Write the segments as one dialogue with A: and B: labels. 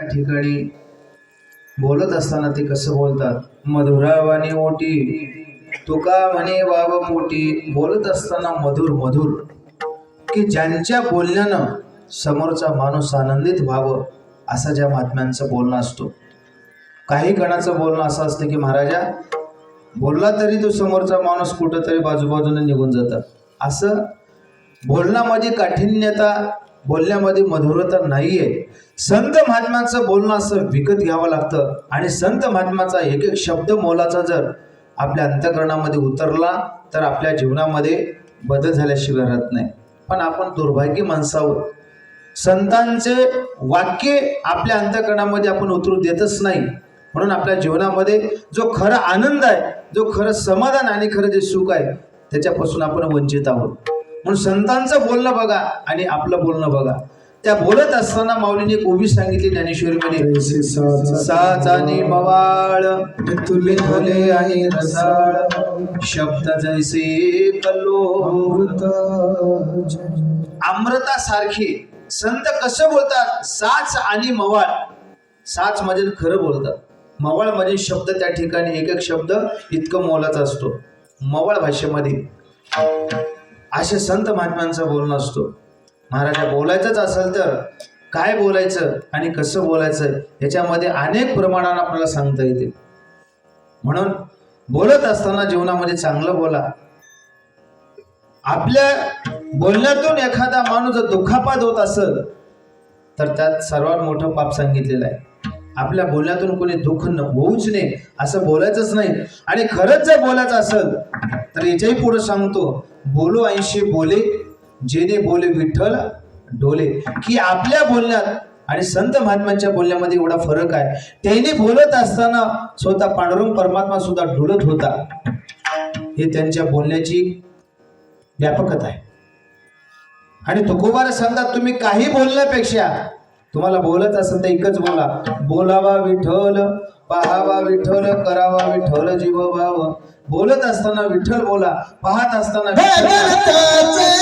A: त्या ठिकाणी बोलत असताना ते कसं बोलतात? मधुरावानी ओटी तुका म्हणे वाव मोठी. बोलत असताना मधुर मधुर. की ज्यांच्या बोलण्यानं समोरचा माणूस आनंदित व्हावं असं ज्या महात्म्यांचं बोलणं असतो. काही गणाचं बोलणं असं असतं की महाराजा बोलला तरी तो समोरचा माणूस कुठंतरी बाजूबाजूने निघून जातात असं बोलण्यामध्ये म्हणजे काठिण्यता बोलण्यामध्ये मधुरता नाहीये. संत महात्म्यांचं बोलणं असं विकत घ्यावं लागतं. आणि संत महात्म्याचा एक एक शब्द मोलाचा जर आपल्या अंतकरणामध्ये उतरला तर आपल्या जीवनामध्ये बदल झाल्याशिवाय राहत नाही. पण आपण दुर्भाग्य माणसावर. संतांचे वाक्य आपल्या अंतकरणामध्ये आपण उतरू देतच नाही. म्हणून आपल्या जीवनामध्ये जो खरा आनंद आहे जो खरं समाधान आणि खरं जे सुख आहे त्याच्यापासून आपण वंचित आहोत. म्हणून संतांचं बोलणं बघा आणि आपलं बोलणं बघा. त्या बोलत असताना माऊलीने एक उभी सांगितली ज्ञानेश्वरीमध्ये. साच आणि मवाळ तुले धोले आहे रसाळ शब्द जैसे कल्लोमृत अमृतासारखे संत कसं बोलतात? साच आणि मवाळ. साच म्हणजे खरं बोलतात. मवाळ म्हणजे शब्द त्या ठिकाणी एक एक शब्द इतकं मोलाचा असतो. मवाळ भाषेमध्ये. असे संत महात्म्यांचं बोलणं असतो. महाराजा बोलायचंच असेल तर काय बोलायचं आणि कसं बोलायचं याच्यामध्ये अनेक प्रमाणानं आपल्याला सांगता येते. म्हणून बोलत असताना जीवनामध्ये चांगलं बोला. आपल्या बोलण्यातून एखादा माणूस जर दुखापात होत असेल तर त्यात सर्वात मोठं पाप सांगितलेलं आहे. आपल्या बोलण्यातून कोणी दुःख न होऊच नये असं बोलायचंच नाही. आणि खरंच जर बोलायचं असेल तर याच्याही पुढे सांगतो बोलो ऐंशी बोले जेने बोले विठ्ठल डोले. की आपल्या बोलण्यात आणि संत महात्म्यांच्या बोलण्यामध्ये एवढा फरक आहे. त्यांनी बोलत असताना स्वतः पांडुरंग परमात्मा सुद्धा डोलत होता. हे त्यांच्या बोलण्याची व्यापकता आहे. आणि तुकोबार सांगतात तुम्ही काही बोलण्यापेक्षा तुम्हाला बोलत असेल तर एकच बोला. बोलावा विठ्ठल पाहावा विठ्ठल करावा विठ्ठल जीव भाव बोलत असताना विठ्ठल बोला पाहत असताना विठ्ठल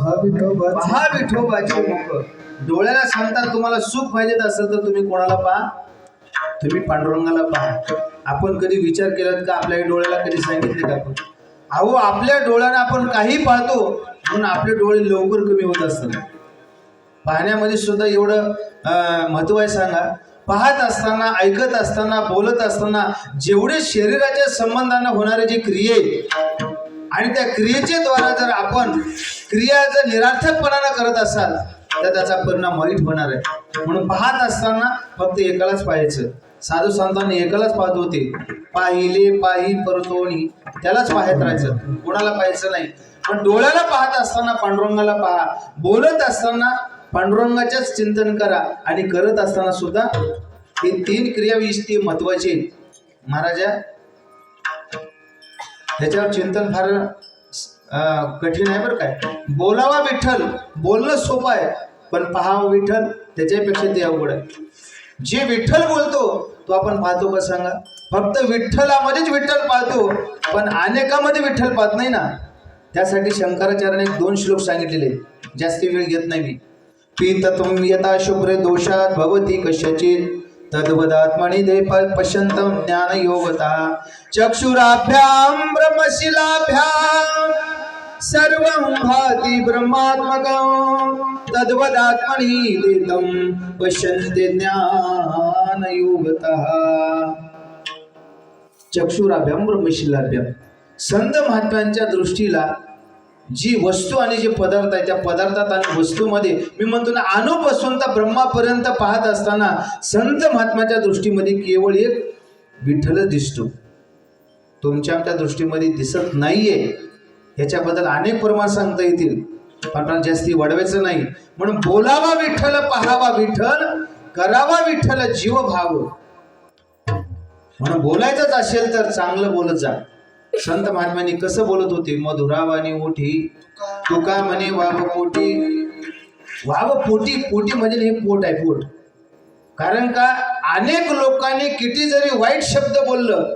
A: पहा विठोबाचे मुख. डोळ्याला सांगतात तुम्हाला सुख पाहिजे असेल तर तुम्ही कोणाला पहा? तुम्ही पांडुरंगाला पहा. आपण कधी विचार केलात का? आपल्या डोळ्याला कधी सांगितले का आपण? अहो आपल्या डोळ्यानं आपण काही पाहतो म्हणून आपले डोळे लवकर कमी होत असतात. पाहण्यामध्ये सुद्धा एवढं महत्त्व आहे सांगा. पाहत असताना ऐकत असताना बोलत असताना जेवढे शरीराच्या संबंधानं होणारे जे क्रिये आणि त्या क्रियेच्या द्वारा जर आपण क्रिया जर निरार्थकपणानं करत असाल तर त्याचा परिणाम वाईट होणार आहे. म्हणून पाहत असताना फक्त एकालाच पाहायचं. साधू संतांनी एकालाच पाहत होते. पाहिले पाही परतोणी त्यालाच पाहत राहायचं. कोणाला पाहायचं नाही. पण डोळ्याला पाहत असताना पांडुरंगाला पहा. बोलत असताना पांडुरंगाच्याच चिंतन करा आणि करत असताना सुद्धा हे तीन क्रिया इष्टी महत्त्वाचे महाराजा त्याच्यावर चिंतन फार कठीण आहे बरं काय. बोलावा विठ्ठल बोलणं सोपं आहे पण पहावं विठ्ठल त्याच्यापेक्षा ते अवघड आहे. जे विठ्ठल बोलतो तो आपण पाहतो का सांगा फक्त विठ्ठलामध्येच विठ्ठल पाहतो पण अनेकामध्ये विठ्ठल पाहत नाही ना. त्यासाठी शंकराचार्याने दोन श्लोक सांगितलेले जास्ती वेळ घेत नाही मी. पीतत्वं यथा शुभ्र दोषात भवती कशाची तद्वदात्मनि दे पश्यन्तं ज्ञानयोगता। चक्षुराभ्यां ब्रह्मशिलाभ्यां सर्वं भाति ब्रह्मात्मकं। तद्वदात्मनि देतं पश्यन्ते ज्ञानयोगतः। चक्षुराभ्याम ब्रह्मशिलाभ्याम संत महात्म्यांच्या दृष्टीला जी वस्तू आणि जे पदार्थ आहे त्या पदार्थात आणि वस्तूमध्ये मी म्हणतो ना अणुपासून तर ब्रह्मापर्यंत पाहत असताना संत महात्म्याच्या दृष्टीमध्ये केवळ एक विठ्ठलच दिसतो. तुमच्या आमच्या दृष्टीमध्ये दिसत नाहीये. ह्याच्याबद्दल अनेक प्रमाण सांगता येतील. पण आपल्याला जास्ती वाढवायचं नाही. म्हणून बोलावा विठ्ठल पहावा विठ्ठल करावा विठ्ठल जीव भाव म्हणून बोलायचंच असेल तर चांगलं बोलत जा. संत महात्म्यांनी कसं बोलत होते? मधुरावानी ओठी तुका म्हणे वाव पोटी. वाव पोटी पोटी म्हणजे हे पोट आहे पोट. कारण का अनेक लोकांनी किती जरी वाईट शब्द बोललं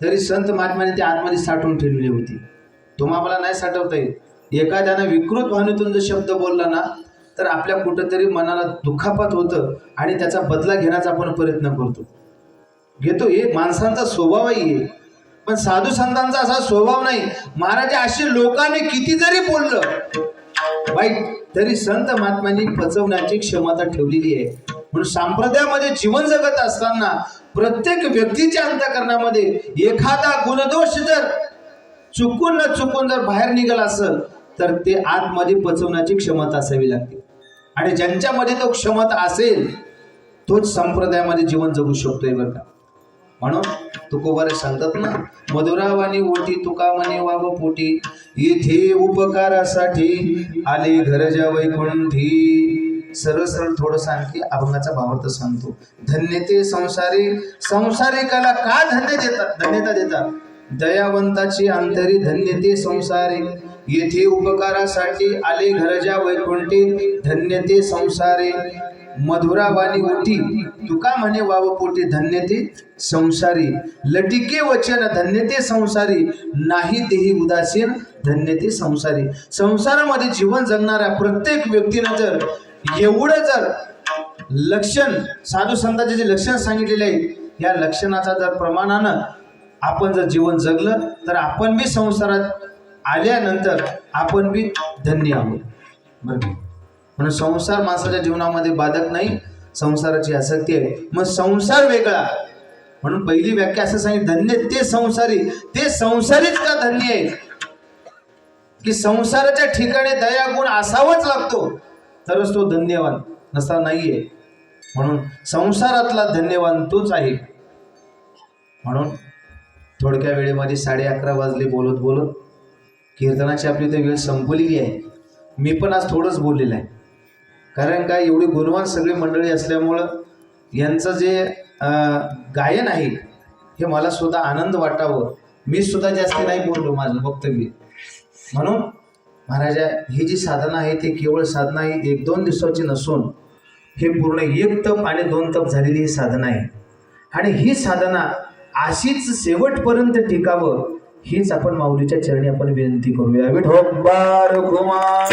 A: तरी संत महात्म्याने ते आतमध्ये साठवून ठेवलेली होती. तुम्हाला नाही साठवता येत. एखाद्यानं विकृत भावनेतून जर शब्द बोलला ना तर आपल्या कुठंतरी मनाला दुखापत होतं आणि त्याचा बदला घेण्याचा आपण प्रयत्न करतो. घेतो हे माणसांचा स्वभावही आहे. पण साधू संतांचा असा स्वभाव नाही. महाराज असे लोकांनी किती जरी बोललं. वाईट तरी संत महात्म्यांनी पचवण्याची क्षमता ठेवलेली आहे. म्हणून संप्रदायामध्ये जीवन जगत असताना प्रत्येक व्यक्तीच्या अंतकरणामध्ये एखादा गुणदोष जर चुकून न चुकून जर बाहेर निघाला असेल तर ते आतमध्ये पचवण्याची क्षमता असावी लागते. आणि ज्यांच्यामध्ये तो क्षमता असेल तोच संप्रदायामध्ये जीवन जगू शकतोय बरं का. म्हणून तुकोबारे सांगतात ना मधुरावानी ओटी तुका म्हणे वाव पोटी. येथे उपकारासाठी आले घरच्या वैकुंठी. सरळ सरळ थोडस आणखी अभंगाचा भावार्थ सांगतो. धन्य ते संसारी संसारिकाला का धन्य देतात धन्यता देतात? दयावंताची अंतरी धन्य ते संसारी. येथे उपकारासाठी आले घरजा वैकुंठी धन्य ते संसारे. मधुराबानी ओटी तुका म्हणे वाव पोटे धन्य ते संसारी. लटिके वचन धन्य ते संसारी. नाही तेही उदासीन धन्य ते संसारी. संसारामध्ये जीवन जगणाऱ्या प्रत्येक व्यक्तीनं जर एवढं जर लक्षण साधू संतांचे जे लक्षण सांगितलेले आहे या लक्षणाचा जर प्रमाणानं आपण जर जीवन जगलं तर आपण बी संसारात आल्यानंतर आपण बी धन्य आहोत. बरं म्हणून संसार माणसाच्या जीवनामध्ये बाधक नाही संसाराची आसक्ती आहे. मग संसार वेगळा. म्हणून पहिली व्याख्या असं सांगितलं धन्य ते संसारी. ते संसारीच का धन्य आहे? की संसाराच्या ठिकाणी दया गुण असावाच लागतो. तरच तो धन्यवान नसा नाहीये. म्हणून संसारातला धन्यवान तोच आहे. म्हणून थोडक्या वेळेमध्ये साडे अकरा वाजले बोलत बोलत कीर्तनाची आपली तर वेळ संपलेली आहे. मी पण आज थोडंच बोललेलं आहे. कारण काय एवढी गुणवान सगळी मंडळी असल्यामुळं यांचं जे गायन आहे हे मला सुद्धा आनंद वाटावं. मी सुद्धा जास्ती नाही बोललो माझं वक्तव्य म्हणून महाराजा ही जी साधना आहे ती केवळ साधना ही एक दोन दिवसाची नसून हे पूर्ण एक तप आणि दोन तप झालेली ही साधना आहे. आणि ही साधना अशीच शेवटपर्यंत टिकावं हीच आपण माऊलीच्या चरणी आपण विनंती करूया. विठोबार कुमार.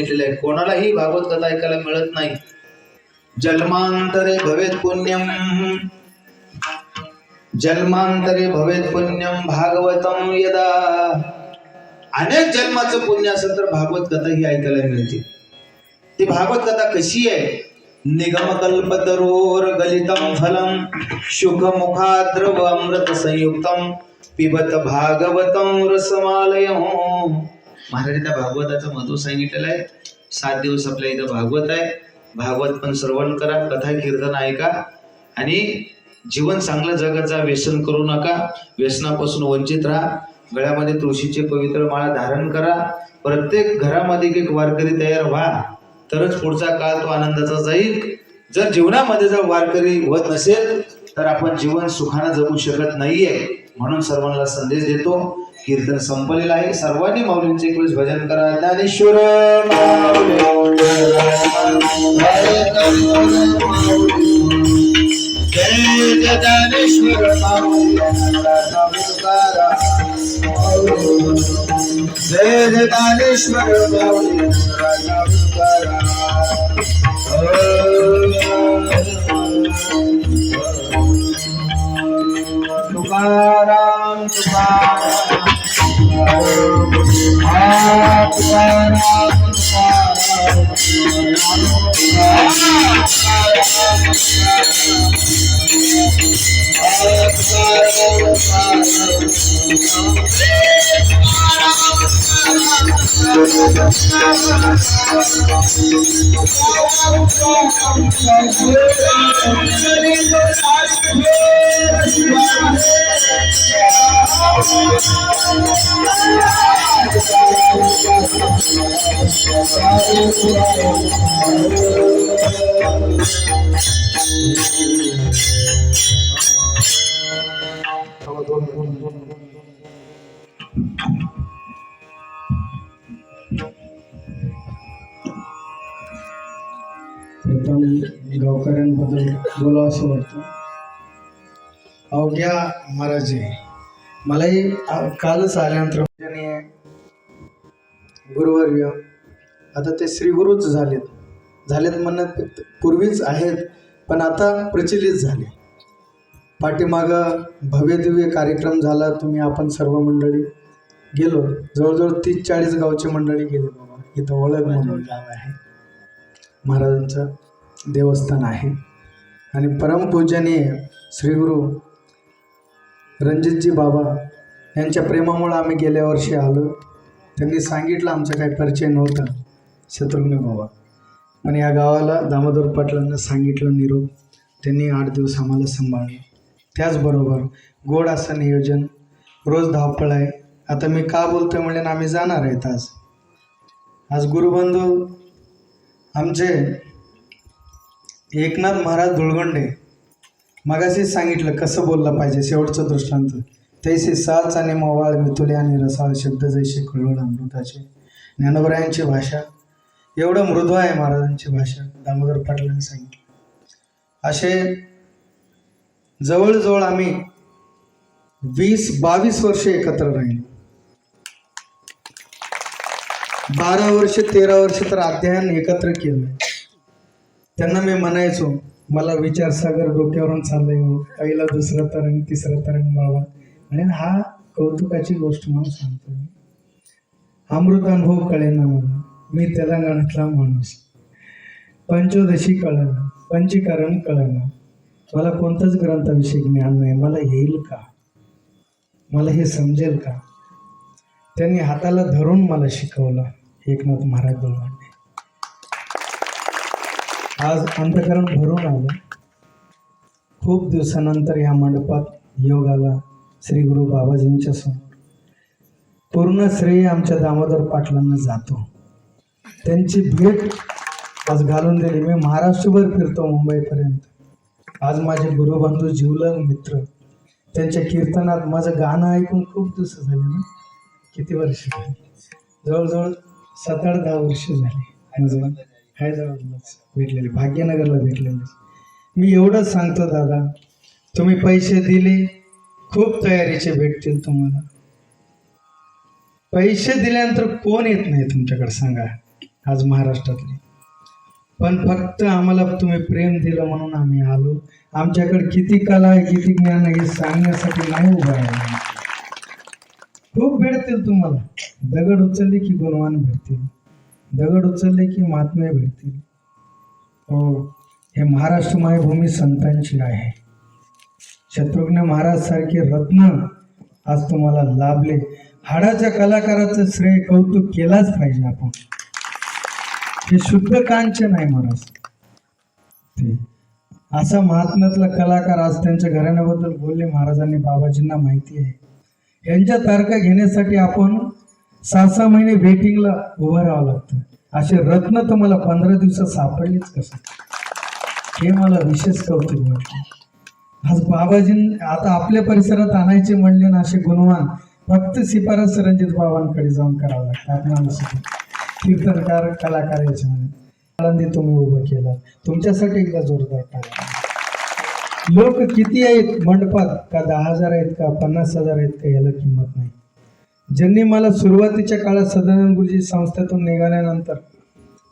A: सांगितलेलं आहे कोणालाही भागवत कथा ऐकायला मिळत नाही. जन्मांतरे भवेत पुण्यम. जन्मांतरे भवेत पुण्यम भागवतम यदा. अनेक जन्माचं पुण्य असेल तर भागवत कथा ही ऐकायला मिळते. ती भागवत कथा कशी आहे? निगम कल्पतरोर गलितम फलम. शुभमुखाद्रव अमृत संयुक्तम पिबत भागवतम रसमालय महाराजांना भागवताचं महत्त्व सांगितलेलं आहे. सात दिवस आपल्या इथं भागवत आहे. भागवत पण श्रवण करा कथा कीर्तन ऐका. आणि जीवन चांगलं जगाचा व्यसन करू नका. व्यसनापासून वंचित राहा. गळ्यामध्ये तुळशीचे पवित्र माळा धारण करा. प्रत्येक घरामध्ये एक एक वारकरी तयार व्हा. तरच पुढचा काळ तो आनंदाचा जाईल. जर जीवनामध्ये जर वारकरी होत नसेल तर आपण जीवन सुखानं जगू शकत नाहीये. म्हणून सर्वांना संदेश देतो कीर्तन संपलेलं आहे सर्वांनी माऊलींचे एक वेळेस भजन करा ज्ञानेश्वर जय ज्ञानेश्वर जय ज्ञानेश्वर तुकाराम तुकाराम हा तुकाराम
B: प्रथम गावकऱ्यांबद्दल बोलावं असं वाटतं. अवघ्या महाराजे मलाही कालच आल्यानंतर त्याने गुरुवर्य आता ते श्रीगुरूच झालेत. झालेत म्हणत पूर्वीच आहेत पण आता प्रचलित झाले. पाठीमागं भव्यदिव्य कार्यक्रम झाला तुम्ही आपण सर्व मंडळी गेलो. जवळजवळ तीस चाळीस गावची मंडळी गेली बाबा. इथं ओळख म्हणून. गाव आहे. महाराजांचं देवस्थान आहे. आणि परमपूजनीय श्रीगुरु रणजितजी बाबा यांच्या प्रेमामुळं आम्ही गेल्या वर्षी आलो. त्यांनी सांगितलं आमचा काही परिचय नव्हता. शत्रुघ्न बाबा. पण या गावाला दामोदर पाटलांना सांगितलं निरोप. त्यांनी आठ दिवस आम्हाला सांभाळलं. त्याचबरोबर गोड असं नियोजन रोज धावपळ आहे. आता मी का बोलतोय म्हणजे आम्ही जाणार आहेत आज. आज गुरुबंधू आमचे एकनाथ महाराज धुळगंडे मगाशीच सांगितलं कसं बोललं पाहिजे शेवटचं दृष्टांत. तैसे साच आणि मवाळ मितुले आणि रसाळ शब्द जैसे कळवळ अमृताचे. ज्ञानोबरायांची भाषा एवढं मृदू आहे महाराजांची भाषा दामोदर पाटलांनी सांगितलं. असे जवळजवळ आम्ही वीस बावीस वर्ष एकत्र राहिलो. बारा वर्ष तेरा वर्ष तर अध्ययन एकत्र केलं. त्यांना मी म्हणायचो मला विचारसागर डोक्यावरून चाललंय हो पहिला दुसरा तरंग तिसरा तरंग बाबा आणि हा कौतुकाची गोष्ट मला सांगतो मी. अमृत अनुभव कळेना मला. मी तेलंगणातला माणूस. पंचोदशी कळेना. पंचीकरण कळेना. मला कोणताच ग्रंथाविषयी ज्ञान नाही. मला येईल का? मला हे समजेल का? त्यांनी हाताला धरून मला शिकवलं. एकनाथ महाराज दोघांनी आज अंतकरण भरून आलं. खूप दिवसानंतर या मंडपात योग आला श्री गुरु बाबाजींच्या समोर. पूर्ण श्रेय आमच्या दामोदर पाटलांना जातो. त्यांची भेट आज घालून दिली. मी महाराष्ट्रभर फिरतो मुंबईपर्यंत. आज माझे गुरुबंधू जीवलग मित्र त्यांच्या कीर्तनात माझं गाणं ऐकून खूप दिवस झाले ना? किती वर्ष झाली? जवळजवळ सात आठ दहा वर्ष झाली. माझं हैदराबादलाच भेटलेले भाग्यनगरला भेटलेले. मी एवढंच सांगतो दादा. तुम्ही पैसे दिले खूप तयारीचे भेटतील तुम्हाला. पैसे दिल्यानंतर कोण येत नाही तुमच्याकडे सांगा आज महाराष्ट्रातले. पण फक्त आम्हाला तुम्ही प्रेम दिलं म्हणून आम्ही आलो. आमच्याकडे किती कला आहे किती ज्ञान आहे हे सांगण्यासाठी नाही उभा आहे खूप भेटतील तुम्हाला. दगड उचलले की गुणवान भेटतील. दगड उचलले की महात्मे भेटतील. हो हे महाराष्ट्र मायभूमी संतांची आहे. शत्रुघ्न महाराज सारखे रत्न आज तुम्हाला लाभले. हाडाच्या कलाकाराचं श्रेय कौतुक केलाच पाहिजे आपण. हे शुद्ध कांचन आहे महाराज. ते असा महात्म्यातला कलाकार आज त्यांच्या घराण्याबद्दल बोलले. महाराजांनी बाबाजींना माहिती आहे. यांच्या तारखा घेण्यासाठी आपण सहा सहा महिने वेटिंगला उभं राहावं लागतं. असे रत्न तर मला पंधरा दिवसात सापडलेच कसं? हे मला विशेष कौतुक वाटलं आज बाबाजीं आता आपल्या परिसरात आणायचे म्हणले ना असे गुणवान फक्त शिफारस रणजित बाबांकडे जाऊन करावं लागतं. आपल्याला सुद्धा कीर्तनकार कलाकार याच्यामध्ये. आनंदी तुम्ही उभं केला. तुमच्यासाठी एकदा जोरदार टाळ्या. लोक किती आहेत? मंडपात का दहा हजार आहेत? का पन्नास हजार आहेत? का याला किंमत नाही. ज्यांनी मला सुरुवातीच्या काळात सदानंद गुरुजी संस्थेतून निघाल्यानंतर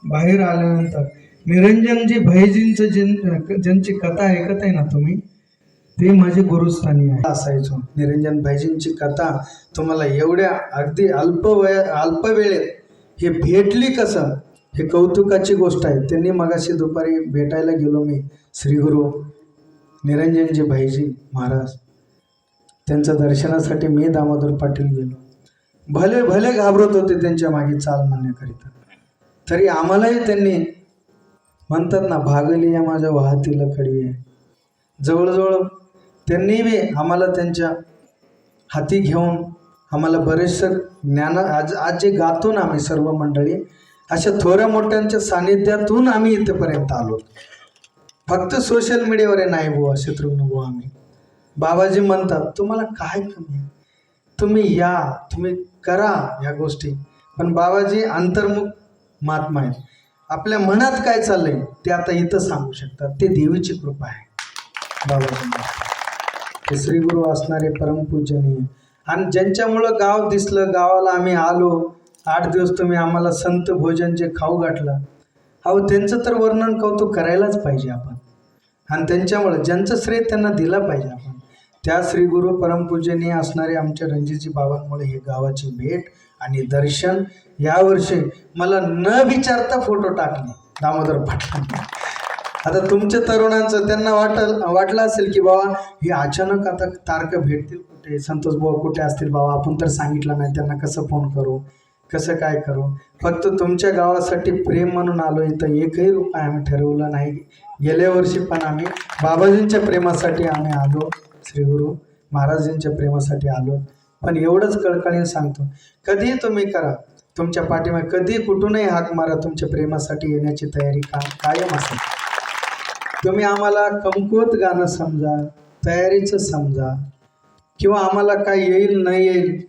B: बाहेर आल्यानंतर निरंजनजी भैजींचं ज्यां ज्यांची कथा ऐकत आहे ना तुम्ही ते माझे गुरुस्थानी आहे असायचो. निरंजन भाईजींची कथा तुम्हाला एवढ्या अगदी अल्प वया अल्प वेळेत हे भेटली कसं? हे कौतुकाची गोष्ट आहे. त्यांनी मगाशी दुपारी भेटायला गेलो मी श्रीगुरु निरंजनजी भाईजी महाराज. त्यांच्या दर्शनासाठी मी दामोदर पाटील गेलो. भले भले घाबरत होते त्यांच्या मागे चाल म्हणण्याकरिता तरी आम्हालाही त्यांनी म्हणतात ना भागली या माझ्या वाहतीला खडी आहे जवळजवळ त्यांनी बी आम्हाला त्यांच्या हाती घेऊन आम्हाला बरेचसं ज्ञान आज आज जे गातो ना आम्ही सर्व मंडळी अशा थोड्या मोठ्यांच्या सानिध्यातून आम्ही इथेपर्यंत आलो. फक्त सोशल मीडियावर आहे नाही बुवा शत्रुघ्न बुवा आम्ही. बाबाजी म्हणतात तुम्हाला काय कमी आहे? तुम्ही या तुम्ही करा ह्या गोष्टी. पण बाबाजी अंतर्मुख महात्मा आहेत. आपल्या मनात काय चाललंय ते आता इथं सांगू शकतात. ते देवीची कृपा आहे. बाबाजी ते श्रीगुरु असणारे परमपूजनीय आणि ज्यांच्यामुळं गाव दिसलं गावाला आम्ही आलो आठ दिवस तुम्ही आम्हाला संत भोजन जे खाऊ घातलं अहो त्यांचं तर वर्णन कौतुक करायलाच पाहिजे आपण. आणि त्यांच्यामुळं ज्यांचं श्रेय त्यांना दिला पाहिजे आपण. त्या श्रीगुरु परमपूजनीय असणारे आमच्या रणजितजी बाबांमुळे हे गावाची भेट आणि दर्शन. यावर्षी मला न विचारता फोटो टाकले. दामोदर पाटलांनी. आता तुमच्या तरुणांचं त्यांना वाटल वाटलं असेल की बाबा हे अचानक आता तारखं भेटतील कुठे? संतोष भाऊ कुठे असतील बाबा? आपण तर सांगितलं नाही त्यांना कसं फोन करू? कसं काय करू? फक्त तुमच्या गावासाठी प्रेम म्हणून आलो इथं एकही रुपये आम्ही ठरवलं नाही. गेल्या वर्षी पण आम्ही बाबाजींच्या प्रेमासाठी आम्ही आलो. श्रीगुरु महाराजांच्या प्रेमासाठी आलो. पण एवढंच कळकळीने सांगतो कधीही तुम्ही करा. तुमच्या पाठीमागे कधी कुठूनही हाक मारा तुमच्या प्रेमासाठी येण्याची तयारी का कायम असेल तुम्ही आम्हाला कमकुवत गाणं समजा तयारीचं समजा किंवा आम्हाला काय येईल नाही येईल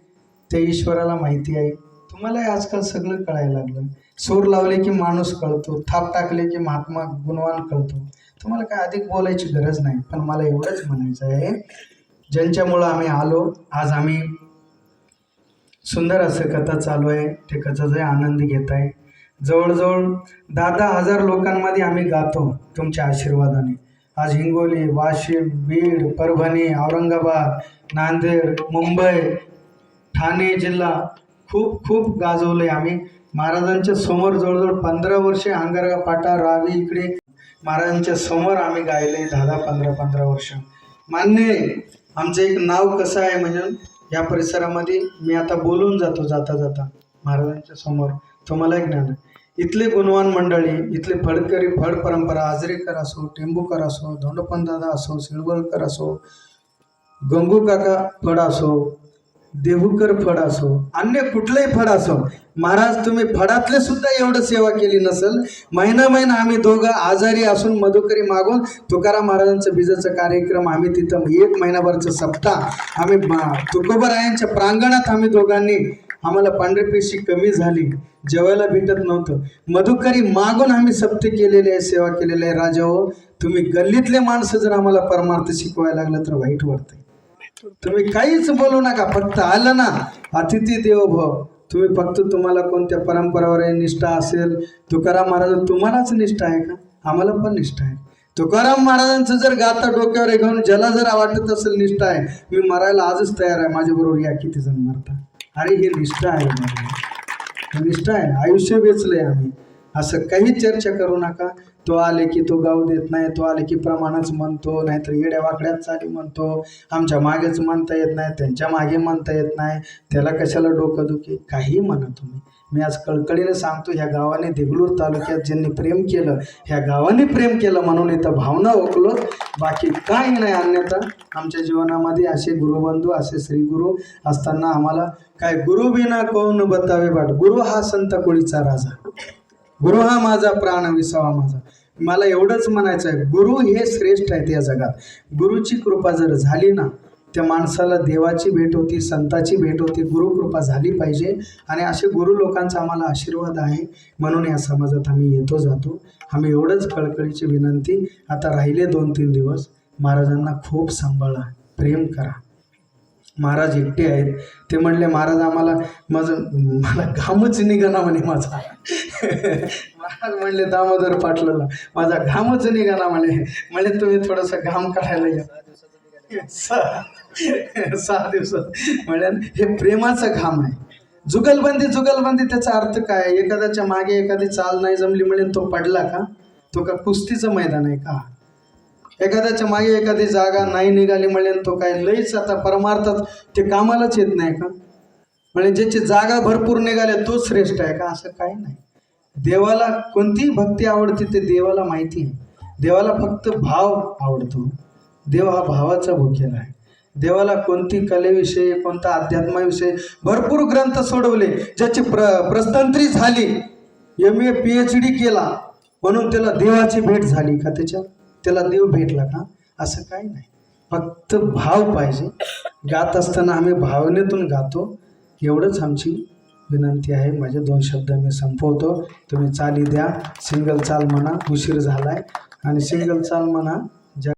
B: ते ईश्वराला माहिती आहे. तुम्हालाही आजकाल सगळं कळायला लागलं. सूर लावले की माणूस कळतो थाप टाकले की महात्मा गुणवान कळतो. तुम्हाला काय अधिक बोलायची गरज नाही पण मला एवढंच म्हणायचं आहे ज्यांच्यामुळं आम्ही आलो आज आम्ही सुंदर असं कथा चालू आहे ते कथाचा आनंद घेत आहे. जवळजवळ दहा दहा हजार लोकांमध्ये आम्ही गातो तुमच्या आशीर्वादाने. आज हिंगोली वाशिम बीड परभणी औरंगाबाद नांदेड मुंबई ठाणे जिल्हा खूप खूप गाजवले आम्ही. महाराजांच्या समोर जवळजवळ पंधरा वर्षे अंगारगा पाटा रावी इकडे महाराजांच्या समोर आम्ही गायले दहा दहा पंधरा पंधरा वर्ष. मान्य आमचं एक नाव कसं आहे म्हणजे या परिसरामध्ये मी आता बोलून जातो जाता जाता महाराजांच्या समोर. तुम्हाला एक ज्ञान आहे. इथले गुणवान मंडळी इथले फडकरी फड परंपरा आजरेकर असो टेंबूकर असो धोंडपंत दादा असो सिळवळकर असो गंगू काका फड असो देहूकर फड असो अन्य कुठलंही फड असो महाराज तुम्ही फडातले सुद्धा एवढं सेवा केली नसेल. महिना महिना आम्ही दोघं आजारी असून मधुकरी मागून तुकाराम महाराजांचं बीजाचं कार्यक्रम आम्ही तिथं एक महिनाभरचं सप्ताह आम्ही मा- तुकोबरायांच्या प्रांगणात आम्ही दोघांनी आम्हाला पांढरी पेशी कमी झाली. जेवायला भेटत नव्हतं. मधुकरी मागून आम्ही सप्ते केलेले आहे सेवा केलेले आहे. राजा हो तुम्ही गल्लीतले माणसं जर आम्हाला परमार्थ शिकवायला लागलं तर वाईट वाटतं तुम्ही काहीच बोलू नका फक्त आलं ना अतिथी देव भव तुम्ही फक्त तुम्हाला कोणत्या परंपरावर निष्ठा असेल तुकाराम महाराज तुम्हालाच निष्ठा आहे का? आम्हाला पण निष्ठा आहे. तुकाराम महाराजांचं जर गाता डोक्यावर घेऊन ज्याला जर वाटत असेल निष्ठा आहे मी मरायला आजच तयार आहे माझ्याबरोबर या किती जण मरता अरे हे निष्ठा आहे निष्ठा आहे आयुष्य वेचलंय आम्ही. असं काही चर्चा करू नका. तो आले की तो गाव देत नाही तो आले की प्रमाणच म्हणतो नाहीतर येड्या वाकड्यात चाली म्हणतो. आमच्या मागेच म्हणता येत नाही त्यांच्या मागे म्हणता येत नाही. त्याला कशाला डोकं दुखी? काही म्हणा तुम्ही. मी आज कळकळीने सांगतो ह्या गावाने देगलूर तालुक्यात ज्यांनी प्रेम केलं ह्या गावाने प्रेम केलं म्हणून इथं भावना ओकलो. बाकी काही नाही अन्यथा आमच्या जीवनामध्ये असे गुरुबंधू असे श्रीगुरु असताना आम्हाला काय गुरु बिना कोण बतावे बाट. गुरु हा संत कोळीचा राजा. गुरु हा माझा प्राण विसावा माझा. मला एवढंच म्हणायचं आहे गुरु हे श्रेष्ठ आहेत या जगात. गुरुची कृपा जर झाली ना त्या माणसाला देवाची भेट होती संताची भेट होती गुरुकृपा झाली पाहिजे. आणि असे गुरु लोकांचा आम्हाला आशीर्वाद आहे. म्हणून या समाजात आम्ही येतो जातो. आम्ही एवढंच कळकळीची विनंती आता राहिले दोन तीन दिवस. महाराजांना खूप सांभाळा प्रेम करा. महाराज एकटे आहेत. ते म्हणले महाराज आम्हाला माझं मला घामच निघाना म्हणे माझा. महाराज म्हणले दामोदर पाटलाला माझा घामच निघाना म्हणे. म्हणजे तुम्ही थोडंसं घाम काढायला या. सहा सहा दिवसात. म्हणजे हे प्रेमाचा घाम आहे. जुगलबंदी जुगलबंदी त्याचा अर्थ काय? एखाद्याच्या मागे एखादी चाल नाही जमली म्हणजे तो पडला का? तो का कुस्तीचं मैदान आहे का? एखाद्याच्या मागे एखादी जागा नाही निघाली म्हणजे तो काय लईच आता परमार्थात ते कामालाच येत नाही का? म्हणजे ज्याची जागा भरपूर निघाल्या तो श्रेष्ठ आहे का? असं काही नाही. देवाला कोणतीही भक्ती आवडते ते देवाला माहिती आहे. देवाला फक्त भाव आवडतो. देव हा भावाचा भुकेला आहे. देवाला कोणती कलेविषयी कोणता अध्यात्माविषयी भरपूर ग्रंथ सोडवले ज्याची प्र प्रस्तंत्री झाली. M A P H D केला म्हणून त्याला देवाची भेट झाली का त्याच्या त्याला देव भेटला का? असं काही नाही. फक्त भाव पाहिजे. गात असताना आम्ही भावनेतून गातो. एवढंच आमची विनंती आहे. माझे दोन शब्द मी संपवतो. तुम्ही चाली द्या. सिंगल चाल म्हणा उशीर झाला आहे आणि सिंगल चाल म्हणा